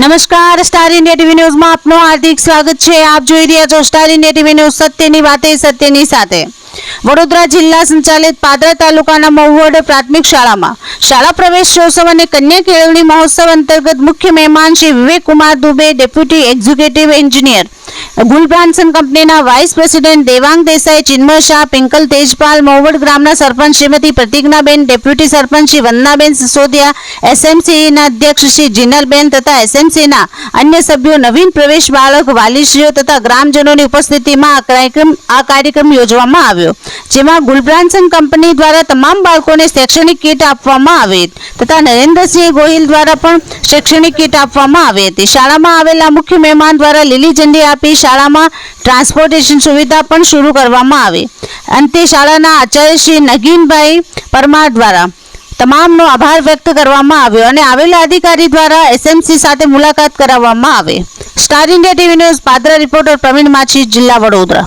નમસ્કાર, star India TV ન્યૂઝમાં આપનું હાર્દિક સ્વાગત છે. આપ જોઈ રહ્યા છો સ્ટાર ઇન્ડિયા ટીવી ન્યૂઝ સત્યની વાતે, સત્યની સાથે. વડોદરા જિલ્લા સંચાલિત પાદરા તાલુકાના મહુવડ પ્રાથમિક શાળામાં શાળા પ્રવેશોત્સવ અને કન્યા કેળવણી મહોત્સવ અંતર્ગત મુખ્ય મહેમાન Shri Vivek Kumar Dubey, deputy executive engineer Gulbrandsen કંપનીના વાઇસ પ્રેસિડેન્ટ દેવાંગ દેસાઈ, ચિન્મય શાહ, પિંકલ તેજપાલ, મોવડ ગ્રામના સરપંચ શ્રીમતી પ્રતિજ્ઞાબેન, ડેપ્યુટી સરપંચ શ્રી વંદનાબેન સિસોદિયા, એસએમસીના અધ્યક્ષ શ્રી જીનલબેન તથા એસએમસીના અન્ય સભ્યો, નવીન પ્રવેશ બાળક, વાલીશ્રીઓ તથા ગ્રામજનોની ઉપસ્થિતિમાં આ કાર્યક્રમ આ કાર્યક્રમ યોજવામાં આવ્યો, જેમાં ગુલબ્રાન્સન કંપની દ્વારા તમામ બાળકોને શૈક્ષણિક કીટ આપવામાં આવી તથા નરેન્દ્રસિંહ ગોહિલ દ્વારા પણ શૈક્ષણિક કીટ આપવામાં આવી હતી. શાળામાં આવેલા મુખ્ય મહેમાન દ્વારા લીલી ઝંડી આપી શાળામાં ટ્રાન્સપોર્ટેશન સુવિધા પણ શરૂ કરવામાં આવી. અંતે શાળાના આચાર્ય શ્રી નગીનભાઈ પરમાર દ્વારા તમામનો આભાર વ્યક્ત કરવામાં આવ્યો અને આવેલા અધિકારી દ્વારા એસએમસી સાથે મુલાકાત કરાવવામાં આવી. Star India TV News Padra reporter Pravin Machhi, જિલ્લા વડોદરા.